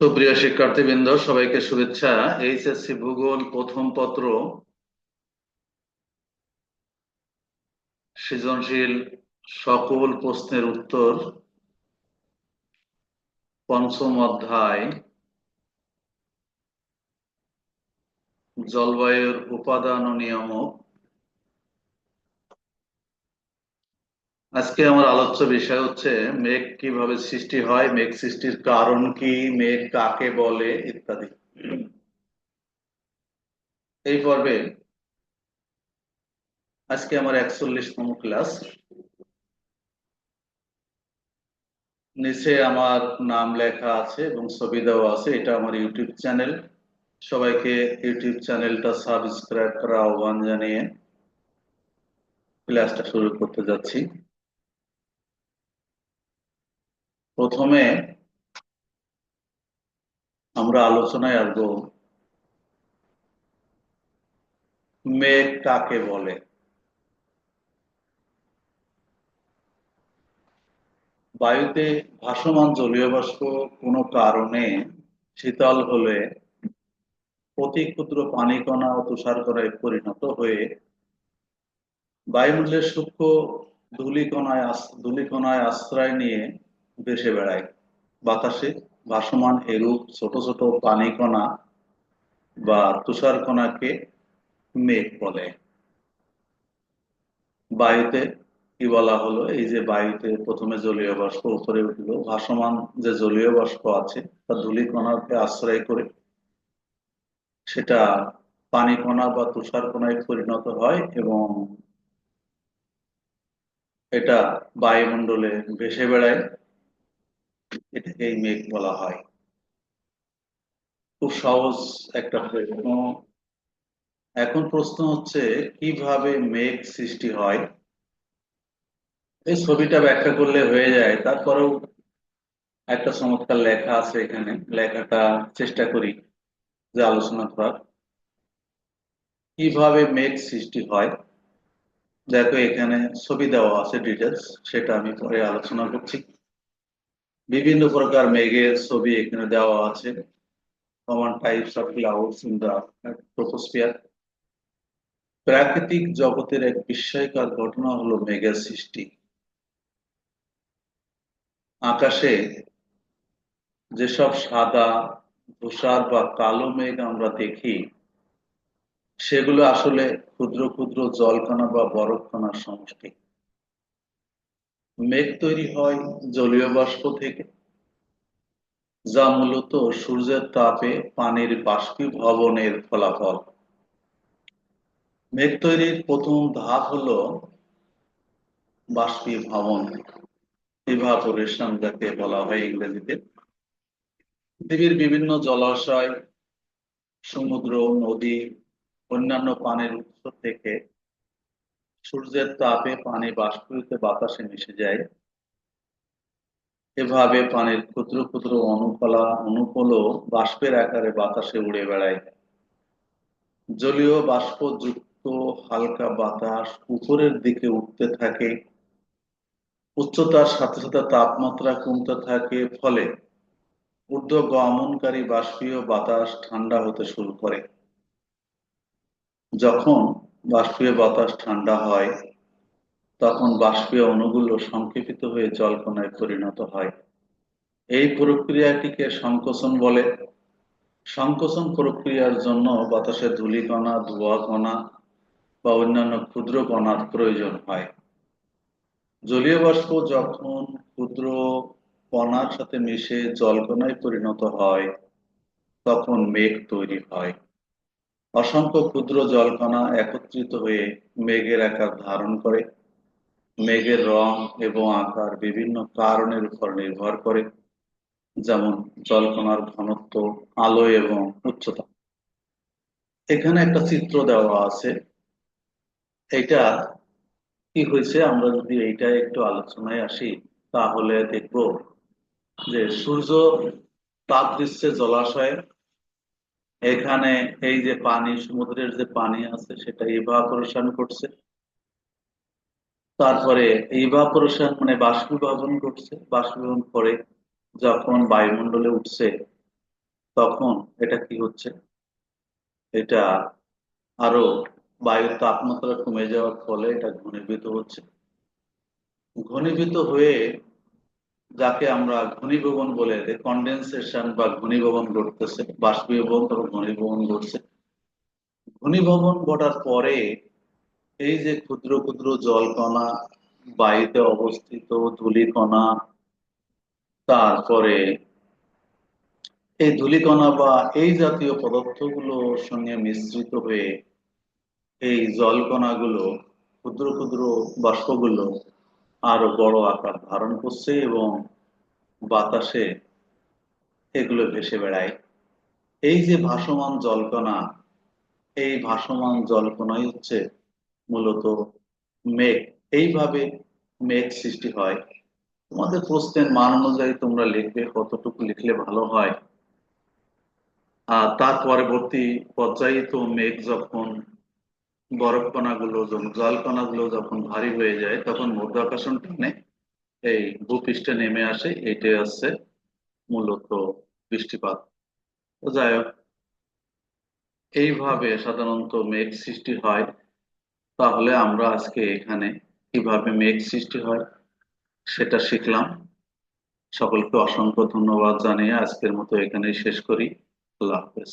তো প্রিয় শিক্ষার্থীবৃন্দ, সবাইকে শুভেচ্ছা। এইচএসসি ভূগোল প্রথম পত্র সৃজনশীল সকল প্রশ্নের উত্তর পঞ্চম অধ্যায়। জলবায়ুর উপাদান ও নিয়ামক আজকে আমার আলোচ্য বিষয় হচ্ছে, মেঘ কীভাবে সৃষ্টি হয়, মেঘ সৃষ্টির কারণ কি, মেঘ কাকে বলে, ইত্যাদি। এই পর্বে আজকে আমার একচল্লিশতম ক্লাস। নিচে আমার নাম লেখা আছে এবং ছবি দেওয়া আছে, এটা আমার ইউটিউব চ্যানেল। সবাইকে ইউটিউব চ্যানেলটা সাবস্ক্রাইব করা আহ্বান জানিয়ে ক্লাসটা শুরু করতে যাচ্ছি। প্রথমে আমরা আলোচনায় আসব মেঘ কাকে বলে। বায়ুতে ভাসমান জলীয় বাষ্প কোনো কারণে শীতল হলে অতি ক্ষুদ্র পানিকণা ও তুষারকণায় পরিণত হয়ে বায়ুমণ্ডলের সূক্ষ্ম ধূলিকণায় ধূলিকণায় আশ্রয় নিয়ে ভেসে বেড়ায়। বাতাসে ভাসমান এরূপ ছোট ছোট পানিকণা বা তুষারকণাকে মেঘ বলে। বায়ুতে কি বলা হলো, এই যে বায়ুতে প্রথমে জলীয় বাষ্প, উপরে উঠল। ভাসমান যে জলীয় বাষ্প আছে, তা ধুলি ধূলিকণাকে আশ্রয় করে সেটা পানিকণা বা তুষারকণায় পরিণত হয় এবং এটা বায়ুমণ্ডলে ভেসে বেড়ায়। এটাকেই মেঘ বলা হয়। খুব সহজ একটা প্রশ্ন। এখন প্রশ্ন হচ্ছে, কীভাবে মেঘ সৃষ্টি হয়? এই ছবিটা ব্যাখ্যা করলে হয়ে যায়। তারপরেও একটা চমৎকার লেখা আছে এখানে। লেখাটা চেষ্টা করি যে আলোচনা করার। কীভাবে মেঘ সৃষ্টি হয়? দেখো এখানে ছবি দেওয়া আছে ডিটেলস সেটা আমি পরে আলোচনা করছি। বিভিন্ন প্রকার মেঘের ছবি এখানে দেওয়া আছে। Common types of clouds in the troposphere প্রাকৃতিক জগতের এক বিস্ময়কর ঘটনা হলো মেঘের সৃষ্টি। আকাশে যেসব সাদা, ধূসার বা কালো মেঘ আমরা দেখি, সেগুলো আসলে ক্ষুদ্র ক্ষুদ্র জলকণা বা বরফকণার সমষ্টি। মেঘ তৈরি হয় জলীয় বাষ্প থেকে, যা মূলত সূর্যের তাপে পানির বাষ্পীভবনের ফলাফল। মেঘ তৈরির প্রথম ধাপ হলো বাষ্পীভবন ইভাপোরেশন যাকে বলা হয় ইংরেজিতে। পৃথিবীর বিভিন্ন জলাশয়, সমুদ্র, নদী, অন্যান্য পানির উৎস থেকে সূর্যের তাপে পানি বাষ্পীভূত বাতাসে মিশে যায়। এভাবে পানির ক্ষুদ্র ক্ষুদ্র অনুকলা, অনুকূল বাষ্পের আকারে বাতাসে উড়ে বেড়ায়। জলীয় বাষ্পযুক্ত হালকা বাতাস উপরের দিকে উঠতে থাকে। উচ্চতার সাথে সাথে তাপমাত্রা কমতে থাকে, ফলে ঊর্ধ্ব গমনকারী বাষ্পীয় বাতাস ঠান্ডা হতে শুরু করে। যখন বাষ্পীয় বাতাস ঠান্ডা হয়, তখন বাষ্পীয় অণুগুলো সংক্ষেপিত হয়ে জলকণায় পরিণত হয়। এই প্রক্রিয়াটিকে সংকোচন বলে। সংকোচন প্রক্রিয়ার জন্য বাতাসে ধূলিকণা ধোয়া কণা বা অন্যান্য ক্ষুদ্র কণার প্রয়োজন হয়। জলীয় বাষ্প যখন ক্ষুদ্র কণার সাথে মিশে জলকণায় পরিণত হয়, তখন মেঘ তৈরি হয়। অসংখ্য ক্ষুদ্র জলকণা একত্রিত হয়ে মেঘের আকার ধারণ করে। মেঘের রং এবং আকার বিভিন্ন কারণের উপর নির্ভর করে, যেমন জলকণার ঘনত্ব, আলো এবং উচ্চতা। এখানে একটা চিত্র দেওয়া আছে। এটা কি হয়েছে? আমরা যদি এইটা একটু আলোচনায় আসি, তাহলে দেখব যে সূর্য তাপ দিচ্ছে জলাশয়ে এখানে এই যে পানি, সমুদ্রের যে পানি আছে, সেটা ইভাপোরেশন করছে। তারপরে ইভাপোরেশন মানে বাষ্পীভবন ঘটছে বাষ্পীভবন করে যখন বায়ুমণ্ডলে উঠছে, তখন এটা কি হচ্ছে? এটা আরও বায়ুর তাপমাত্রা কমে যাওয়ার ফলে এটা ঘনীভূত হচ্ছে। ঘনীভূত হয়ে যাকে আমরা ঘনীভবন বলে কন্ডেনসেশন বা ঘনীভবন ঘটতেছে, বাষ্পীভবন তারপর ঘনীভবন ঘটছে। ঘনীভবন ঘটার পরে এই যে ক্ষুদ্র ক্ষুদ্র জলকণা, বায়ুতে অবস্থিত ধূলিকণা, তারপরে এই ধূলিকণা বা এই জাতীয় পদার্থগুলোর সঙ্গে মিশ্রিত হয়ে এই জলকণাগুলো, ক্ষুদ্র ক্ষুদ্র বাষ্পগুলো আরও বড় আকার ধারণ করছে এবং বাতাসে এগুলো ভেসে বেড়ায়। এই যে ভাসমান জলকণা, এই ভাসমান জলকণাই হচ্ছে মূলত মেঘ। এইভাবে মেঘ সৃষ্টি হয়। তোমাদের প্রশ্নের মান অনুযায়ী তোমরা লিখবে কতটুকু লিখলে ভালো হয়। আর তার পরবর্তী পর্যায়ে তো মেঘ যখন বরফ কণাগুলো জল কণাগুলো যখন ভারী হয়ে যায়, তখন মধ্যাকর্ষণ টানে এই ভূপৃষ্ঠে নেমে আসে, এটাই হচ্ছে মূলত বৃষ্টিপাত। যাই হোক, এইভাবে সাধারণত মেঘ সৃষ্টি হয়। তাহলে আমরা আজকে এখানে কীভাবে মেঘ সৃষ্টি হয় সেটা শিখলাম। সকলকে অসংখ্য ধন্যবাদ জানিয়ে আজকের মতো এখানেই শেষ করি। আল্লাহ হাফেজ।